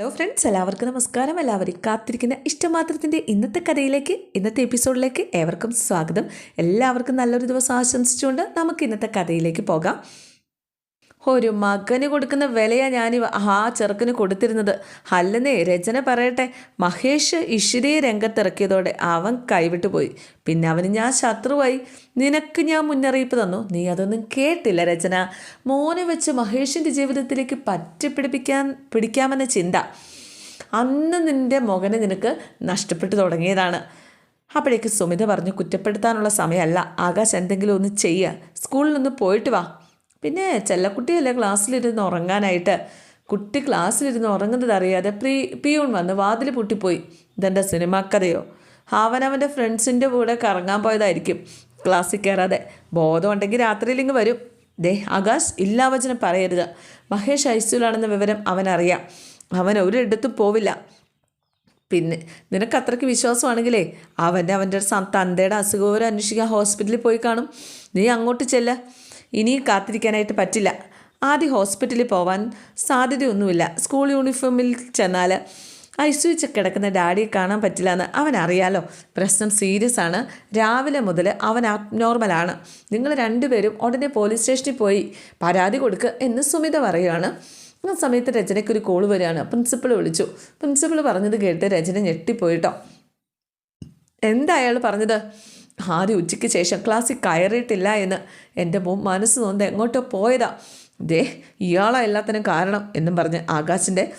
Hello friends എല്ലാവർക്കും നമസ്കാരം. എല്ലാവരും കാത്തിരിക്കുന്ന ഇഷ്ടമാത്രത്തിന്റെ ഇന്നത്തെ കഥയിലേക്ക് ഇന്നത്തെ എപ്പിസോഡിലേക്ക് ഏവർക്കും സ്വാഗതം. എല്ലാവർക്കും നല്ലൊരു ദിവസം ആശംസിച്ചുകൊണ്ട് നമുക്ക് ഇന്നത്തെ കഥയിലേക്ക് പോകാം. ഒരു മകന് കൊടുക്കുന്ന വിലയാണ് ഞാൻ ആ ചെറുക്കന് കൊടുത്തിരുന്നത്. അല്ലെന്നേ രചന പറയട്ടെ. മഹേഷ് ഇഷിരിയെ രംഗത്തിറക്കിയതോടെ അവൻ കൈവിട്ടു പോയി. പിന്നെ അവന് ഞാൻ ശത്രുവായി. നിനക്ക് ഞാൻ മുന്നറിയിപ്പ് തന്നു. നീ അതൊന്നും കേട്ടില്ല രചന. മോനെ വെച്ച് മഹേഷിന്റെ ജീവിതത്തിലേക്ക് പറ്റിപ്പിടിപ്പിക്കാൻ പിടിക്കാമെന്ന ചിന്ത അന്ന് നിന്റെ മകനെ നിനക്ക് നഷ്ടപ്പെട്ടു തുടങ്ങിയതാണ്. അപ്പോഴേക്ക് സുമിത പറഞ്ഞു കുറ്റപ്പെടുത്താനുള്ള സമയമല്ല. ആകാശ് എന്തെങ്കിലും ഒന്ന് ചെയ്യുക സ്കൂളിൽ നിന്ന് പോയിട്ട് വാ. പിന്നെ ചെല്ലക്കുട്ടിയല്ലേ ക്ലാസ്സിലിരുന്ന് ഉറങ്ങാനായിട്ട്. കുട്ടി ക്ലാസ്സിലിരുന്ന് ഉറങ്ങുന്നത് അറിയാതെ പ്രീ പിയൂൺ വന്ന് വാതിൽ പൊട്ടിപ്പോയി. ഇതെന്റെ സിനിമാക്കഥയോ അവനവന്റെ ഫ്രണ്ട്സിന്റെ കൂടെ കറങ്ങാൻ പോയതായിരിക്കും. ക്ലാസ്സിൽ കയറാതെ. ബോധം ഉണ്ടെങ്കിൽ രാത്രിയിലിങ്ങ് വരും. ദേ ആകാശ് ഇല്ലാവചനം പറയരുത്. മഹേഷ് ഐസ്യൂലാണെന്ന വിവരം അവനറിയാം. അവൻ ഒരിടത്തും പോവില്ല. പിന്നെ നിനക്ക് അത്രയ്ക്ക് വിശ്വാസമാണെങ്കിലേ അവന്റെ അവന്റെ തന്തയുടെ അസുഖവും അന്വേഷിക്കാൻ ഹോസ്പിറ്റലിൽ പോയി കാണും. നീ അങ്ങോട്ട് ചെല്ല. ഇനിയും കാത്തിരിക്കാനായിട്ട് പറ്റില്ല. ആദ്യം ഹോസ്പിറ്റലിൽ പോവാൻ സാധ്യതയൊന്നുമില്ല. സ്കൂൾ യൂണിഫോമിൽ ചെന്നാൽ ഐസിയുച്ച് കിടക്കുന്ന ഡാഡിയെ കാണാൻ പറ്റില്ല എന്ന് അവൻ അറിയാലോ. പ്രശ്നം സീരിയസ് ആണ്. രാവിലെ മുതൽ അവൻ നോർമലാണ് നിങ്ങൾ രണ്ടുപേരും ഉടനെ പോലീസ് സ്റ്റേഷനിൽ പോയി പരാതി കൊടുക്കുക എന്ന് സുമിത പറയുകയാണ് ആ സമയത്ത് രചനയ്ക്ക് ഒരു കോൾ വരികയാണ്. പ്രിൻസിപ്പൾ വിളിച്ചു. പ്രിൻസിപ്പൾ പറഞ്ഞത് കേട്ട് രചന ഞെട്ടിപ്പോയിട്ടോ എന്താ അയാൾ പറഞ്ഞത്? ആദ്യം ഉച്ചയ്ക്ക് ശേഷം ക്ലാസ്സിൽ കയറിയിട്ടില്ല എന്ന് എന്റെ മോൻ മനസ്സ് നൊന്ത് എങ്ങോട്ടോ പോയതാ. ദേ ഇയാളാ എല്ലാത്തിനും കാരണം എന്നും പറഞ്ഞ് ആകാശിന്റെ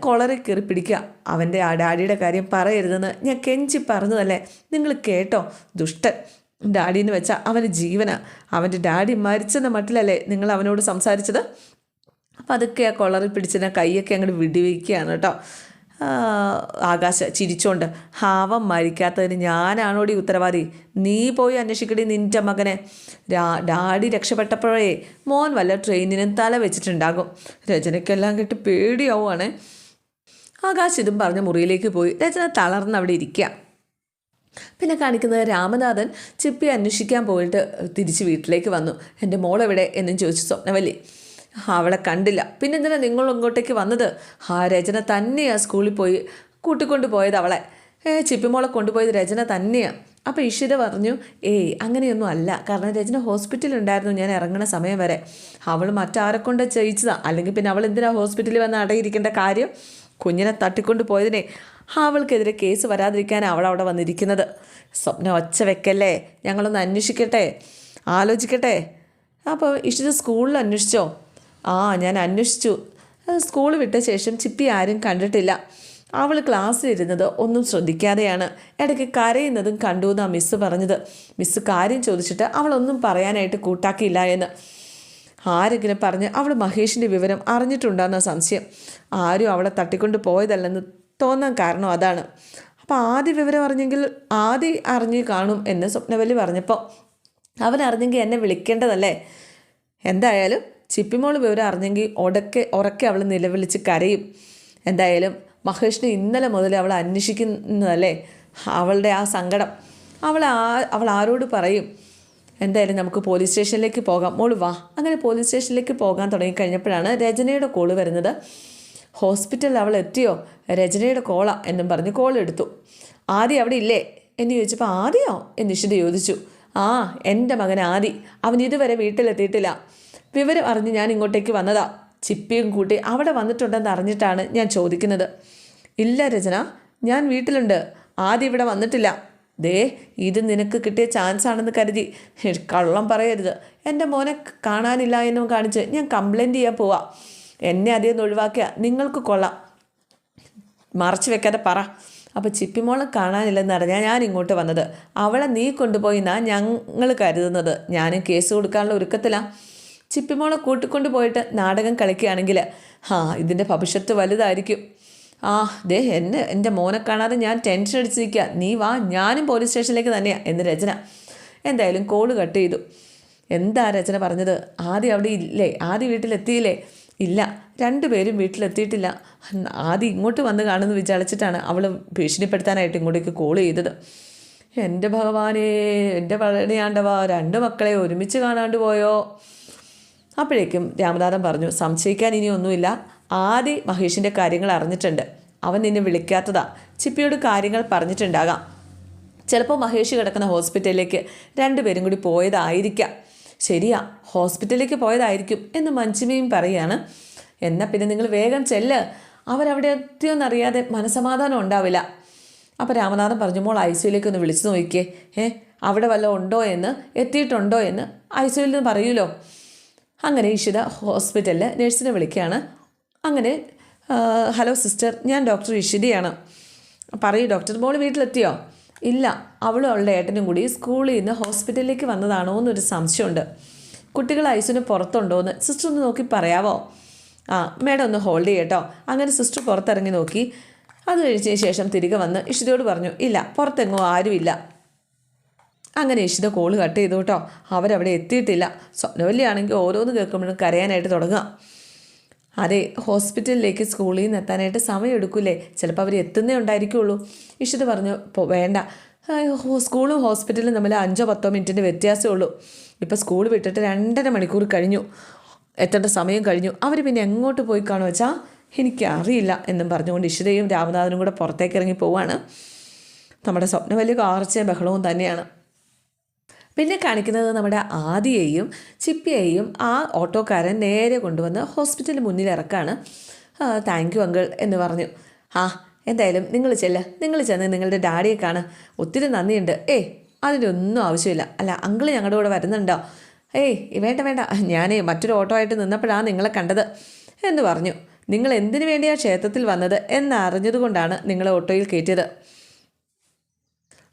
കൊളറി കയറി പിടിക്കുക. അവന്റെ ആ ഡാഡിയുടെ കാര്യം പറയരുതെന്ന് ഞാൻ കെഞ്ചി പറഞ്ഞതല്ലേ? നിങ്ങൾ കേട്ടോ ദുഷ്ടൻ. ഡാഡി എന്ന് വെച്ചാൽ അവന് ജീവന. അവന്റെ ഡാഡി മരിച്ചെന്ന മട്ടിലല്ലേ നിങ്ങൾ അവനോട് സംസാരിച്ചത്? അപ്പം അതൊക്കെ ആ കൊളറിൽ പിടിച്ചിട്ട് കൈയൊക്കെ അങ്ങോട്ട് വിടിവയ്ക്കുകയാണ് കേട്ടോ. ആകാശ ചിരിച്ചോണ്ട് ഹാവം മരിക്കാത്തതിന് ഞാനാണോടി ഉത്തരവാദി? നീ പോയി അന്വേഷിക്കടി നിന്റെ മകനെ. ഡാഡി രക്ഷപ്പെട്ടപ്പോഴേ മോൻ വല്ല ട്രെയിനിനും തല വെച്ചിട്ടുണ്ടാകും. രചനയ്ക്കെല്ലാം കേട്ട് പേടിയാവുകയാണ് ആകാശ് ഇതും പറഞ്ഞ് മുറിയിലേക്ക് പോയി. രചന തളർന്ന് അവിടെ ഇരിക്കുക പിന്നെ കാണിക്കുന്നത് രാമനാഥൻ ചിപ്പി അന്വേഷിക്കാൻ പോയിട്ട് തിരിച്ച് വീട്ടിലേക്ക് വന്നു. എന്റെ മോളെവിടെ? എന്നും ചോദിച്ചു സ്വപ്നവല്ലി. അവളെ കണ്ടില്ല. പിന്നെ എന്തിനാ നിങ്ങൾ ഇങ്ങോട്ടേക്ക് വന്നത്? ആ രചന തന്നെയാണ് സ്കൂളിൽ പോയി കൂട്ടിക്കൊണ്ട് പോയത് അവളെ. ഏ ചിപ്പിമോളെ കൊണ്ടുപോയത് രചന തന്നെയാണ് അപ്പോൾ ഇഷിത പറഞ്ഞു ഏയ് അങ്ങനെയൊന്നും അല്ല. കാരണം രചന ഹോസ്പിറ്റലിൽ ഉണ്ടായിരുന്നു ഞാൻ ഇറങ്ങുന്ന സമയം വരെ. അവൾ മറ്റാരെ കൊണ്ട് ചെയ്യിച്ചതാണ് അല്ലെങ്കിൽ പിന്നെ അവൾ എന്തിനാ ഹോസ്പിറ്റലിൽ വന്ന് അടയിരിക്കേണ്ട കാര്യം? കുഞ്ഞിനെ തട്ടിക്കൊണ്ട് പോയതിനെ. അവൾക്കെതിരെ കേസ് വരാതിരിക്കാൻ അവൾ അവിടെ വന്നിരിക്കുന്നത്. സ്വപ്നം ഒച്ച വെക്കല്ലേ? ഞങ്ങളൊന്ന് അന്വേഷിക്കട്ടെ? ആലോചിക്കട്ടെ? അപ്പോൾ ഇഷിത സ്കൂളിൽ അന്വേഷിച്ചോ? ആ ഞാൻ അന്വേഷിച്ചു. സ്കൂൾ വിട്ട ശേഷം ചിപ്പി ആരും കണ്ടിട്ടില്ല. അവൾ ക്ലാസ്സിലിരുന്നത് ഒന്നും ശ്രദ്ധിക്കാതെയാണ്. ഇടയ്ക്ക് കരയുന്നതും കണ്ടു എന്നാണ് മിസ്സ് പറഞ്ഞത്. മിസ്സ് കാര്യം ചോദിച്ചിട്ട് അവളൊന്നും പറയാനായിട്ട് കൂട്ടാക്കിയില്ല എന്ന്. ആരെങ്കിലും പറഞ്ഞ് അവൾ മഹേഷിന്റെ വിവരം അറിഞ്ഞിട്ടുണ്ടെന്ന സംശയം. ആരും അവളെ തട്ടിക്കൊണ്ട് പോയതല്ലെന്ന് തോന്നാൻ കാരണം അതാണ്. അപ്പോൾ ആദ്യ വിവരം അറിഞ്ഞെങ്കിൽ ആദ്യം അറിഞ്ഞ് കാണും എന്ന് സ്വപ്നവല്ലി പറഞ്ഞപ്പോൾ അവൻ എന്നെ വിളിക്കേണ്ടതല്ലേ? എന്തായാലും ചിപ്പിമോൾ വിവരം അറിഞ്ഞെങ്കിൽ ഉടക്കെ ഉറക്കെ അവൾ നിലവിളിച്ച് കരയും. എന്തായാലും മഹേഷിനെ ഇന്നലെ മുതൽ അവൾ അന്വേഷിക്കുന്നതല്ലേ? അവളുടെ ആ സങ്കടം. അവൾ ആ അവൾ ആരോട് പറയും? എന്തായാലും നമുക്ക് പോലീസ് സ്റ്റേഷനിലേക്ക് പോകാം. മോൾ വാ. അങ്ങനെ പോലീസ് സ്റ്റേഷനിലേക്ക് പോകാൻ തുടങ്ങിക്കഴിഞ്ഞപ്പോഴാണ് രചനയുടെ കോൾ വരുന്നത്. ഹോസ്പിറ്റലിൽ അവൾ എത്തിയോ? രചനയുടെ കോളാ എന്നും പറഞ്ഞ് കോൾ എടുത്തു. ആദ്യം അവിടെ ഇല്ലേ? എന്ന് ചോദിച്ചപ്പോൾ ആദ്യമോ എന്ന് നിഷിത ചോദിച്ചു. ആ എന്റെ മകൻ ആദി. അവൻ ഇതുവരെ വീട്ടിലെത്തിയിട്ടില്ല. വിവരം അറിഞ്ഞ് ഞാൻ ഇങ്ങോട്ടേക്ക് വന്നതാ. ചിപ്പിയും കൂട്ടി അവിടെ വന്നിട്ടുണ്ടെന്ന് അറിഞ്ഞിട്ടാണ് ഞാൻ ചോദിക്കുന്നത്. ഇല്ല രചന ഞാൻ വീട്ടിലുണ്ട്. ആദ്യം ഇവിടെ വന്നിട്ടില്ല. ദേ ഇത് നിനക്ക് കിട്ടിയ ചാൻസ് ആണെന്ന് കരുതി. കള്ളം പറയരുത്. എന്റെ മോനെ കാണാനില്ല എന്നും കാണിച്ച് ഞാൻ കംപ്ലൈന്റ് ചെയ്യാൻ പോവാ. എന്നെ അതിൽ നിന്ന് ഒഴിവാക്കിയ നിങ്ങൾക്ക് കൊള്ളാം. മറച്ചു വെക്കാതെ പറ. അപ്പോൾ ചിപ്പിമോളെ കാണാനില്ലെന്ന് അറിഞ്ഞാൽ ഞാൻ ഇങ്ങോട്ട് വന്നത്. അവളെ നീ കൊണ്ടുപോയി എന്നാ ഞങ്ങൾ കരുതുന്നത്. ഞാനും കേസ് കൊടുക്കാനുള്ള ഒരുക്കത്തിലാണ് ചിപ്പിമോളെ കൂട്ടിക്കൊണ്ട് പോയിട്ട് നാടകം കളിക്കുകയാണെങ്കിൽ ഹാ ഇതിന്റെ ഭവിഷ്യത്ത് വലുതായിരിക്കും. ആ ദേ എന്നെ എന്റെ മോനെ കാണാതെ ഞാൻ ടെൻഷൻ അടിച്ചിരിക്കുക നീ വാ ഞാനും പോലീസ് സ്റ്റേഷനിലേക്ക് തന്നെയാണ് എന്ന് രചന. എന്തായാലും കോൾ കട്ട് ചെയ്തു. എന്താ രചന പറഞ്ഞത്? ആദ്യം അവിടെ ഇല്ലേ? ആദ്യം വീട്ടിലെത്തിയില്ലേ? ഇല്ല. രണ്ടുപേരും വീട്ടിലെത്തിയിട്ടില്ല. ആദ്യം ഇങ്ങോട്ട് വന്ന് കാണുമെന്ന് വിചാരിച്ചിട്ടാണ് അവൾ ഭീഷണിപ്പെടുത്താനായിട്ട് ഇങ്ങോട്ടേക്ക് കോൾ ചെയ്തത്. എന്റെ ഭഗവാനെ എന്റെ പഴനിയാണ്ടവ. രണ്ട് മക്കളെ ഒരുമിച്ച് കാണാണ്ട് പോയോ? അപ്പോഴേക്കും രാമനാഥൻ പറഞ്ഞു സംശയിക്കാൻ ഇനി ഒന്നുമില്ല. ആദ്യ മഹേഷിന്റെ കാര്യങ്ങൾ അറിഞ്ഞിട്ടുണ്ട്. അവൻ നിന്നെ വിളിക്കാത്തതാ. ചിപ്പിയോട് കാര്യങ്ങൾ പറഞ്ഞിട്ടുണ്ടാകാം. ചിലപ്പോൾ മഹേഷ് കിടക്കുന്ന ഹോസ്പിറ്റലിലേക്ക് രണ്ടുപേരും കൂടി പോയതായിരിക്കാം. ശരിയാ ഹോസ്പിറ്റലിലേക്ക് പോയതായിരിക്കും എന്ന് മഞ്ജിമയും പറയാണ്. എന്നാൽ പിന്നെ നിങ്ങൾ വേഗം ചെല്ല്. അവരവിടെ എത്തിയോന്നറിയാതെ മനസമാധാനം ഉണ്ടാവില്ല. അപ്പോൾ രാമനാഥൻ പറഞ്ഞു മോൾ ഐ സിയിലേക്ക് ഒന്ന് വിളിച്ചു നോക്കിയേ ഏ അവിടെ വല്ലതും ഉണ്ടോ എന്ന്? എത്തിയിട്ടുണ്ടോ എന്ന് ഐ സിയിൽ നിന്ന് പറയൂലോ? അങ്ങനെ ഇഷിത ഹോസ്പിറ്റലിൽ നഴ്സിനെ വിളിക്കുകയാണ്. അങ്ങനെ ഹലോ സിസ്റ്റർ ഞാൻ ഡോക്ടർ ഇഷിതയാണ്. പറയൂ ഡോക്ടർ മോൾ വീട്ടിലെത്തിയോ? ഇല്ല അവളും അവളുടെ ഏട്ടനും കൂടി സ്കൂളിൽ നിന്ന് ഹോസ്പിറ്റലിലേക്ക് വന്നതാണോ എന്നൊരു സംശയമുണ്ട്. കുട്ടികൾ ഐസിന് പുറത്തുണ്ടോ എന്ന് സിസ്റ്റർ ഒന്ന് നോക്കി പറയാവോ? ആ മേഡം ഒന്ന് ഹോൾഡ് ചെയ്യട്ടോ അങ്ങനെ സിസ്റ്റർ പുറത്തിറങ്ങി നോക്കി. അത് കഴിച്ചതിന് ശേഷം തിരികെ വന്ന് ഇഷിതയോട് പറഞ്ഞു ഇല്ല പുറത്തെങ്ങോ ആരുമില്ല. അങ്ങനെ ഇഷിത കോൾ കട്ട് ചെയ്തു കേട്ടോ അവരവിടെ എത്തിയിട്ടില്ല. സ്വപ്നവല്ലിയാണെങ്കിൽ ഓരോന്ന് കേൾക്കുമ്പോഴും കരയാനായിട്ട് തുടങ്ങുക. അതെ ഹോസ്പിറ്റലിലേക്ക് സ്കൂളിൽ നിന്ന് എത്താനായിട്ട് സമയം എടുക്കൂലേ ചിലപ്പോൾ അവർ എത്തുന്നേ ഉണ്ടായിരിക്കുള്ളൂ. ഇഷിത് പറഞ്ഞു വേണ്ട. സ്കൂളും ഹോസ്പിറ്റലും തമ്മിൽ അഞ്ചോ പത്തോ മിനിറ്റിന്റെ വ്യത്യാസമേ ഉള്ളൂ. ഇപ്പോൾ സ്കൂൾ വിട്ടിട്ട് രണ്ടര മണിക്കൂർ കഴിഞ്ഞു. എത്തേണ്ട സമയം കഴിഞ്ഞു. അവർ പിന്നെ എങ്ങോട്ട് പോയി കാണുമോ വെച്ചാൽ എനിക്കറിയില്ല എന്നും പറഞ്ഞുകൊണ്ട് ഇഷിതയും രാമനാഥനും കൂടെ പുറത്തേക്ക് ഇറങ്ങി പോവാണ്. നമ്മുടെ സ്വപ്നം വലിയ കാർച്ചയും ബഹളവും തന്നെയാണ്. പിന്നെ കാണിക്കുന്നത് നമ്മുടെ ആദിയെയും ചിപ്പിയെയും ആ ഓട്ടോക്കാരൻ നേരെ കൊണ്ടുവന്ന് ഹോസ്പിറ്റലിന് മുന്നിൽ ഇറക്കാണ്. താങ്ക് യു അങ്കിൾ എന്ന് പറഞ്ഞു. ആ എന്തായാലും നിങ്ങൾ ചെല്ല. നിങ്ങൾ ചെന്ന് നിങ്ങളുടെ ഡാഡിയെ കാണ്. ഒത്തിരി നന്ദിയുണ്ട്. ഏയ് അതിനൊന്നും ആവശ്യമില്ല. അല്ല അങ്കിൾ ഞങ്ങളുടെ കൂടെ വരുന്നുണ്ടോ? ഏയ് വേണ്ട വേണ്ട. ഞാനേ മറ്റൊരു ഓട്ടോ ആയിട്ട് നിന്നപ്പോഴാണ് നിങ്ങളെ കണ്ടത് എന്ന് പറഞ്ഞു. നിങ്ങൾ എന്തിനു വേണ്ടിയാണ് ക്ഷേത്രത്തിൽ വന്നത്? എന്നറിഞ്ഞതുകൊണ്ടാണ് നിങ്ങളെ ഓട്ടോയിൽ കയറ്റിയത്.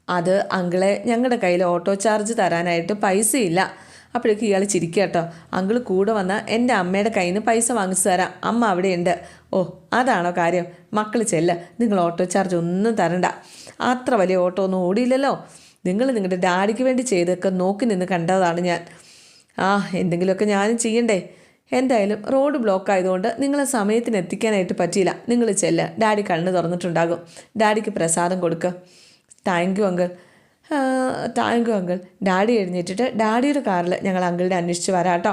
അത് അങ്കിളെ ഞങ്ങളുടെ കയ്യിൽ ഓട്ടോ ചാർജ് തരാനായിട്ട് പൈസയില്ല. അപ്പോഴേക്ക് ഇയാൾ ചിരിക്കുക കേട്ടോ അങ്കിൾ കൂടെ വന്ന എന്റെ അമ്മയുടെ കയ്യിൽ നിന്ന് പൈസ വാങ്ങിച്ചു തരാം. അമ്മ അവിടെയുണ്ട്. ഓ അതാണോ കാര്യം? മക്കൾ ചെല്ല. നിങ്ങൾ ഓട്ടോ ചാർജ് ഒന്നും തരണ്ട. അത്ര വലിയ ഓട്ടോ ഒന്നും ഓടിയില്ലല്ലോ. നിങ്ങൾ നിങ്ങളുടെ ഡാഡിക്ക് വേണ്ടി ചെയ്തൊക്കെ നോക്കി നിന്ന് കണ്ടതാണ് ഞാൻ. ആ എന്തെങ്കിലുമൊക്കെ ഞാനും ചെയ്യണ്ടേ? എന്തായാലും റോഡ് ബ്ലോക്ക് ആയതുകൊണ്ട് നിങ്ങളെ സമയത്തിന് എത്തിക്കാനായിട്ട് പറ്റിയില്ല. നിങ്ങൾ ചെല്ല്. ഡാഡി കണ്ണ് തുറന്നിട്ടുണ്ടാകും. ഡാഡിക്ക് പ്രസാദം കൊടുക്കുക thank you uncle. Thank you uncle. Daddy എഴുന്നേറ്റിട്ട് ഡാഡിയുടെ കാറിൽ ഞങ്ങൾ അങ്കിളിനെ അന്വേഷിച്ച് വരാം കേട്ടോ.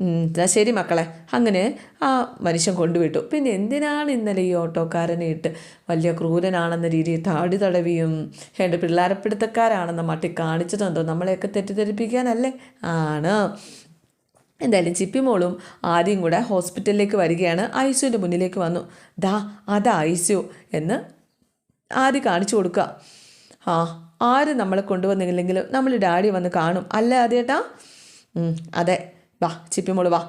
എന്നാൽ എന്നാ ശരി മക്കളെ. അങ്ങനെ ആ മനുഷ്യൻ കൊണ്ടുവിട്ടു. പിന്നെ എന്തിനാണ് ഇന്നലെ ഈ ഓട്ടോക്കാരനെ ഇട്ട് വലിയ ക്രൂരനാണെന്ന രീതിയിൽ താടി തടവിയും? എന്റെ പിള്ളേരപ്പിടുത്തക്കാരാണെന്ന മട്ടി കാണിച്ചതെന്തോ നമ്മളെയൊക്കെ തെറ്റിദ്ധരിപ്പിക്കാനല്ലേ? ആണ്. എന്തായാലും ചിപ്പിമോളും ആദ്യം കൂടെ ഹോസ്പിറ്റലിലേക്ക് വരികയാണ്. ഐ സിയുടെ മുന്നിലേക്ക് വന്നു. ദാ അതാ ഐ സിയു എന്ന് ആദ്യം കാണിച്ചു കൊടുക്കുക. ആ ആര് നമ്മളെ കൊണ്ടുവന്നില്ലെങ്കിലും നമ്മൾ ഡാഡി വന്ന് കാണും. അല്ലേ ആദ്യേട്ടാ? അതെ. വാ ചിപ്പിമോൾ വാ.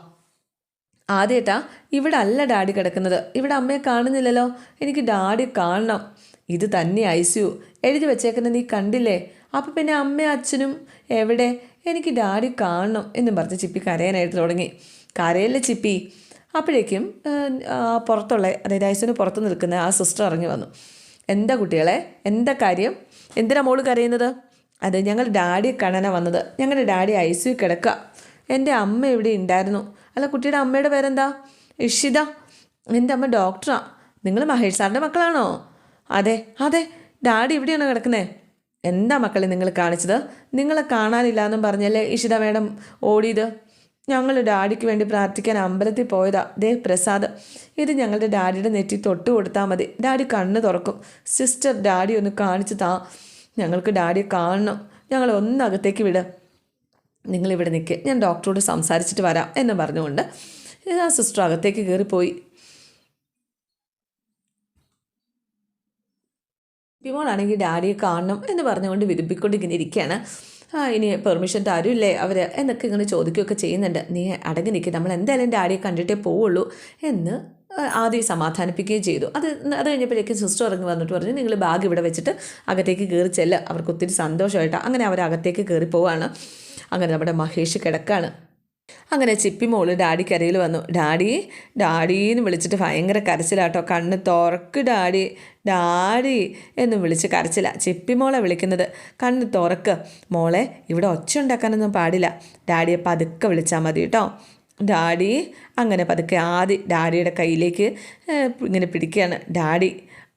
ആദ്യേട്ടാ ഇവിടെ അല്ല ഡാഡി കിടക്കുന്നത്. ഇവിടെ അമ്മയെ കാണുന്നില്ലല്ലോ. എനിക്ക് ഡാഡി കാണണം. ഇത് തന്നെ ഐസിയു. എഴുതി വെച്ചേക്കുന്ന നീ കണ്ടില്ലേ? അപ്പം പിന്നെ അമ്മയും അച്ഛനും എവിടെ? എനിക്ക് ഡാഡി കാണണം എന്നും പറഞ്ഞ് ചിപ്പി കരയാനായിട്ട് തുടങ്ങി. കരയല്ലേ ചിപ്പി? അപ്പോഴേക്കും പുറത്തുള്ള അതായത് ഐസിന് പുറത്ത് നിൽക്കുന്ന ആ സിസ്റ്റർ ഇറങ്ങി വന്നു. എന്താ കുട്ടികളെ? എന്താ കാര്യം? എന്തിനാ മോൾ കരയുന്നത്? അത് ഞങ്ങൾ ഡാഡിയെ കാണാനാണ് വന്നത്. ഞങ്ങളുടെ ഡാഡി ഐ സി കിടക്കുക എന്റെ അമ്മ ഇവിടെ ഉണ്ടായിരുന്നു. അല്ല കുട്ടിയുടെ അമ്മയുടെ പേരെന്താ? ഇഷിത. എന്റെ അമ്മ ഡോക്ടറാ. നിങ്ങൾ മഹേഷ് സാറിന്റെ മക്കളാണോ? അതെ അതെ. ഡാഡി ഇവിടെയാണ് കിടക്കുന്നത് എന്താ മക്കളെ നിങ്ങൾ കാണിച്ചത്? നിങ്ങളെ കാണാനില്ല എന്നും പറഞ്ഞല്ലേ ഇഷിത മേഡം ഓടിയത്? ഞങ്ങൾ ഡാഡിക്ക് വേണ്ടി പ്രാർത്ഥിക്കാൻ അമ്പലത്തിൽ പോയതാ. ദേ പ്രസാദ്. ഇത് ഞങ്ങളുടെ ഡാഡിയുടെ നെറ്റി തൊട്ട് കൊടുത്താൽ മതി. ഡാഡി കണ്ണ് തുറക്കും. സിസ്റ്റർ ഡാഡി ഒന്ന് കാണിച്ചു താ. ഞങ്ങൾക്ക് ഡാഡിയെ കാണണം. ഞങ്ങളെ ഒന്ന് അകത്തേക്ക് വിട്. നിങ്ങളിവിടെ നിൽക്കുക ഞാൻ ഡോക്ടറോട് സംസാരിച്ചിട്ട് വരാം എന്ന് പറഞ്ഞുകൊണ്ട് ആ സിസ്റ്റർ അകത്തേക്ക് കയറിപ്പോയി. വിമോളാണെങ്കിൽ ഡാഡിയെ കാണണം എന്ന് പറഞ്ഞുകൊണ്ട് വിരുമ്പിക്കൊണ്ട് ഇങ്ങനെ ഇരിക്കുകയാണ്. ആ ഇനി പെർമിഷൻ തരൂല്ലേ അവർ എന്നൊക്കെ ഇങ്ങനെ ചോദിക്കുകയൊക്കെ ചെയ്യുന്നുണ്ട്. നീ അടങ്ങി നിൽക്കുക നമ്മൾ എന്തായാലും ഡാഡിയെ കണ്ടിട്ടേ പോവുള്ളൂ എന്ന് ആദ്യം സമാധാനിപ്പിക്കുകയും ചെയ്തു. അത് അത് കഴിഞ്ഞപ്പോഴേക്കും സിസ്റ്റർ ഇറങ്ങി വന്നിട്ട് പറഞ്ഞു നിങ്ങൾ ബാഗ് ഇവിടെ വെച്ചിട്ട് അകത്തേക്ക് കയറി ചെല്ല്. അവർക്ക് ഒത്തിരി സന്തോഷമായിട്ടാണ് അങ്ങനെ അവർ അകത്തേക്ക് കയറി പോവാണ്. അങ്ങനെ നമ്മുടെ മഹേഷ് കിടക്കാണ്. അങ്ങനെ ചിപ്പി മോൾ ഡാഡി കരയിൽ വന്നു. ഡാഡി ഡാഡീന്ന് വിളിച്ചിട്ട് ഭയങ്കര കരച്ചിലാട്ടോ. കണ്ണ് തുറക്ക് ഡാഡി. ഡാഡി എന്ന് വിളിച്ച് കരച്ചില്ല ചിപ്പി മോളെ വിളിക്കുന്നത് കണ്ണ് തുറക്ക്. മോളെ ഇവിടെ ഒച്ച ഉണ്ടാക്കാനൊന്നും പാടില്ല. ഡാഡിയെ പതുക്കെ വിളിച്ചാൽ മതി കേട്ടോ ഡാഡി അങ്ങനെ പതുക്കെ ആദ്യം ഡാഡിയുടെ കയ്യിലേക്ക് ഇങ്ങനെ പിടിക്കുകയാണ്. ഡാഡി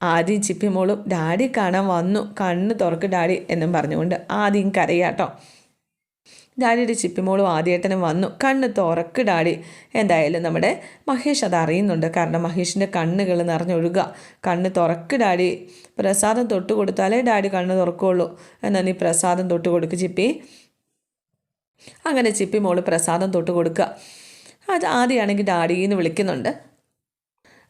ആദ്യം ചിപ്പി മോളും ഡാഡി കാണാൻ വന്നു കണ്ണ് തുറക്ക് ഡാഡി എന്നും പറഞ്ഞുകൊണ്ട് ആദ്യം കരയാട്ടോ. ഡാഡിയുടെ ചിപ്പിമോളും ആദ്യേട്ടനും വന്നു കണ്ണ് തുറക്ക് ഡാഡി. എന്തായാലും നമ്മുടെ മഹേഷ് അത് അറിയുന്നുണ്ട്. കാരണം മഹേഷിന്റെ കണ്ണുകൾ നിറഞ്ഞൊഴുകുക കണ്ണ് തുറക്ക് ഡാഡി. പ്രസാദം തൊട്ട് കൊടുത്താലേ ഡാഡി കണ്ണ് തുറക്കുകയുള്ളൂ എന്നാൽ നീ പ്രസാദം തൊട്ട് കൊടുക്ക് ചിപ്പി. അങ്ങനെ ചിപ്പി മോൾ പ്രസാദം തൊട്ട് കൊടുക്കുക. അത് ആദ്യമാണെങ്കിൽ ഡാഡി എന്ന് വിളിക്കുന്നുണ്ട്.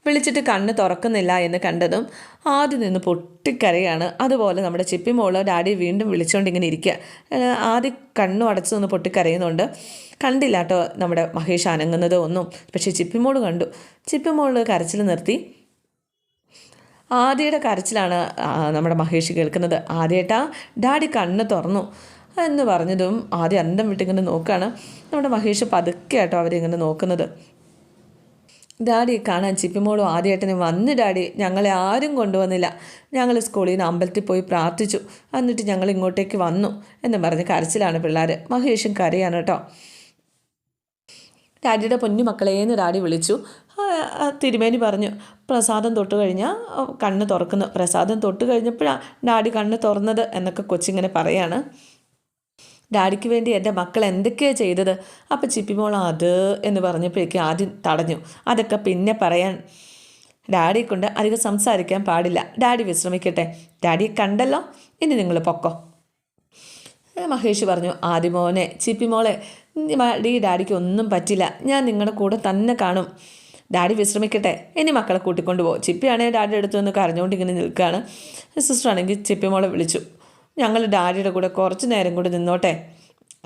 വിളിച്ചിട്ട് കണ്ണ് തുറക്കുന്നില്ല എന്ന് കണ്ടതും ആദ്യം നിന്ന് പൊട്ടിക്കരയാണ്. അതുപോലെ നമ്മുടെ ചിപ്പി മോൾ ഡാഡി വീണ്ടും വിളിച്ചുകൊണ്ട് ഇങ്ങനെ ഇരിക്കുക ആദ്യം കണ്ണു അടച്ചു നിന്ന് പൊട്ടിക്കരയുന്നുണ്ട്. കണ്ടില്ല കേട്ടോ നമ്മുടെ മഹേഷ് അനങ്ങുന്നത് ഒന്നും. പക്ഷേ ചിപ്പിമോൾ കണ്ടു. ചിപ്പിമോൾ കരച്ചിൽ നിർത്തി. ആദ്യയുടെ കരച്ചിലാണ് നമ്മുടെ മഹേഷ് കേൾക്കുന്നത്. ആദ്യമായിട്ടാ ഡാഡി കണ്ണ് തുറന്നു. എന്ന് പറഞ്ഞതും ആദ്യം അന്തം വിട്ടിങ്ങനെ നോക്കുകയാണ് നമ്മുടെ മഹേഷ് പതുക്കെ ആട്ടോ അവരിങ്ങനെ നോക്കുന്നത്. ഡാഡി കാണാൻ ചിപ്പിമോളും ആദ്യമായിട്ടിന് വന്ന് ഡാഡി. ഞങ്ങളെ ആരും കൊണ്ടുവന്നില്ല. ഞങ്ങൾ സ്കൂളിൽ നിന്ന് അമ്പലത്തിൽ പോയി പ്രാർത്ഥിച്ചു. എന്നിട്ട് ഞങ്ങൾ ഇങ്ങോട്ടേക്ക് വന്നു എന്ന് പറഞ്ഞ് കരച്ചിലാണ് പിള്ളേർ മഹേഷും കരയാണ് കേട്ടോ. ഡാഡിയുടെ പൊന്നു മക്കളേന്ന് ഡാഡി വിളിച്ചു. തിരുമേനി പറഞ്ഞു. പ്രസാദം തൊട്ട് കഴിഞ്ഞാൽ കണ്ണ് തുറക്കുന്നു. പ്രസാദം തൊട്ട് കഴിഞ്ഞപ്പോഴാണ് ഡാഡി കണ്ണ് തുറന്നത് എന്നൊക്കെ കൊച്ചിങ്ങനെ പറയാണ്. ഡാഡിക്ക് വേണ്ടി എന്റെ മക്കൾ എന്തൊക്കെയാണ് ചെയ്തത്? അപ്പം ചിപ്പിമോൾ അത് എന്ന് പറഞ്ഞപ്പോഴേക്കും ആദ്യം തടഞ്ഞു. അതൊക്കെ പിന്നെ പറയാൻ ഡാഡി കൊണ്ട് അധികം സംസാരിക്കാൻ പാടില്ല. ഡാഡി വിശ്രമിക്കട്ടെ. ഡാഡിയെ കണ്ടല്ലോ? ഇനി നിങ്ങൾ പൊക്കോ. മഹേഷ് പറഞ്ഞു ആദ്യമോനെ ചിപ്പിമോളെ ഡി ഡാഡിക്ക് ഒന്നും പറ്റില്ല. ഞാൻ നിങ്ങളുടെ കൂടെ തന്നെ കാണും. ഡാഡി വിശ്രമിക്കട്ടെ. ഇനി മക്കളെ കൂട്ടിക്കൊണ്ട് പോകും ചിപ്പിയാണെങ്കിൽ ഡാഡി അടുത്ത് നിന്ന് കരഞ്ഞുകൊണ്ട് ഇങ്ങനെ നിൽക്കുകയാണ്. സിസ്റ്റർ ആണെങ്കിൽ ചിപ്പിമോളെ വിളിച്ചു. ഞങ്ങൾ ഡാഡിയുടെ കൂടെ കുറച്ച് നേരം കൂടി നിന്നോട്ടെ.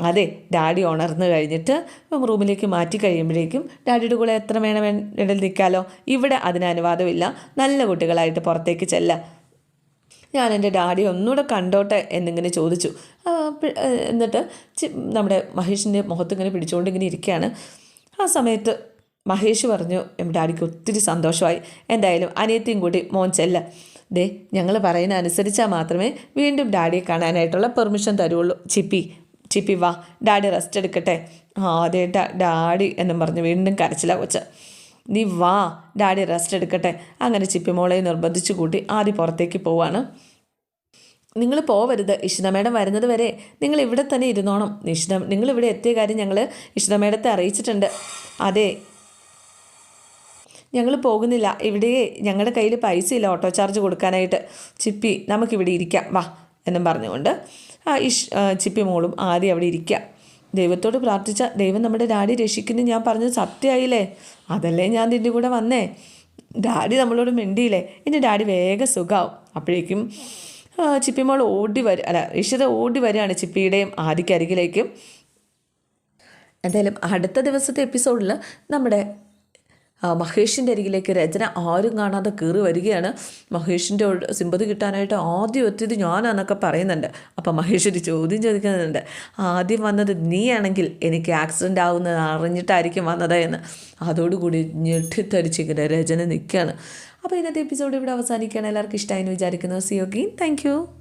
അതെ ഡാഡി ഉണർന്നു കഴിഞ്ഞിട്ട് റൂമിലേക്ക് മാറ്റി കഴിയുമ്പോഴേക്കും ഡാഡിയുടെ കൂടെ എത്ര വേണം ഇടയിൽ നിൽക്കാമല്ലോ ഇവിടെ അതിന് അനുവാദമില്ല. നല്ല കുട്ടികളായിട്ട് പുറത്തേക്ക് ചെല്ലാം. ഞാൻ എന്റെ ഡാഡി ഒന്നുകൂടെ കണ്ടോട്ടെ എന്നിങ്ങനെ ചോദിച്ചു. എന്നിട്ട് നമ്മുടെ മഹേഷിന്റെ മുഖത്ത് ഇങ്ങനെ പിടിച്ചുകൊണ്ട് ഇങ്ങനെ ഇരിക്കുകയാണ്. ആ സമയത്ത് മഹേഷ് പറഞ്ഞു ഡാഡിക്ക് ഒത്തിരി സന്തോഷമായി. എന്തായാലും അനിയത്തിയും കൂടി മോൻ ചെല്ല. ദേ ഞങ്ങൾ പറയുന്ന അനുസരിച്ചാൽ മാത്രമേ വീണ്ടും ഡാഡിയെ കാണാനായിട്ടുള്ള പെർമിഷൻ തരുള്ളൂ. ചിപ്പി ചിപ്പി വാ ഡാഡി റെസ്റ്റ് എടുക്കട്ടെ. ആ അതെ ഡാഡി എന്നും പറഞ്ഞ് വീണ്ടും കരച്ചില കൊച്ച്. നീ വാ ഡാഡി റെസ്റ്റ് എടുക്കട്ടെ. അങ്ങനെ ചിപ്പി മോളെ നിർബന്ധിച്ചു കൂട്ടി ആദ്യം പുറത്തേക്ക് പോവാണ്. നിങ്ങൾ പോവരുത് ഇഷിത മേഡം വരുന്നത് വരെ നിങ്ങൾ ഇവിടെ തന്നെ ഇരുന്നോണം. ഇഷിത നിങ്ങൾ ഇവിടെ എത്തിയ കാര്യം ഞങ്ങൾ ഇഷിത മേഡത്തെ അറിയിച്ചിട്ടുണ്ട്. അതെ ഞങ്ങൾ പോകുന്നില്ല. ഇവിടെ ഞങ്ങളുടെ കയ്യിൽ പൈസ ഇല്ല ഓട്ടോ ചാർജ് കൊടുക്കാനായിട്ട്. ചിപ്പി നമുക്കിവിടെ ഇരിക്കാം. വാ എന്നും പറഞ്ഞുകൊണ്ട്. ആ ഇഷ് ചിപ്പി മോളും ആദ്യം അവിടെ ഇരിക്കുക ദൈവത്തോട് പ്രാർത്ഥിച്ച ദൈവം നമ്മുടെ ഡാഡി രക്ഷിക്കുന്നു ഞാൻ പറഞ്ഞത് സത്യമായില്ലേ? അതല്ലേ ഞാൻ നിന്റെ കൂടെ വന്നേ? ഡാഡി നമ്മളോട് മിണ്ടിയില്ലേ? എന്റെ ഡാഡി വേഗം സുഖമാവും അപ്പോഴേക്കും ചിപ്പി ചിപ്പിമോൾ ഓടി വരും അല്ല ഇഷിത ഓടി വരികയാണ് ചിപ്പിയുടെയും ആദിക്കരികിലേക്കും എന്തായാലും അടുത്ത ദിവസത്തെ എപ്പിസോഡിൽ നമ്മുടെ മഹേഷിന്റെ അരികിലേക്ക് രചന ആരും കാണാതെ കയറി വരികയാണ്. മഹേഷിന്റെ സിമ്പതി കിട്ടാനായിട്ട് ആദ്യം എത്തിയത് ഞാനാന്നൊക്കെ പറയുന്നുണ്ട്. അപ്പം മഹേഷ് ഒരു ചോദ്യം ചോദിക്കുന്നുണ്ട്. ആദ്യം വന്നത് നീയാണെങ്കിൽ എനിക്ക് ആക്സിഡന്റ് ആവുന്നത് അറിഞ്ഞിട്ടായിരിക്കും വന്നത് എന്ന്. അതോടുകൂടി ഞെട്ടിത്തരിച്ചിങ്ങനെ രചന നിൽക്കുകയാണ് അപ്പോൾ ഇന്നത്തെ എപ്പിസോഡ് ഇവിടെ അവസാനിക്കുകയാണ്. എല്ലാവർക്കും ഇഷ്ടമായി എന്ന് വിചാരിക്കുന്നു സിയോഗീൻ താങ്ക്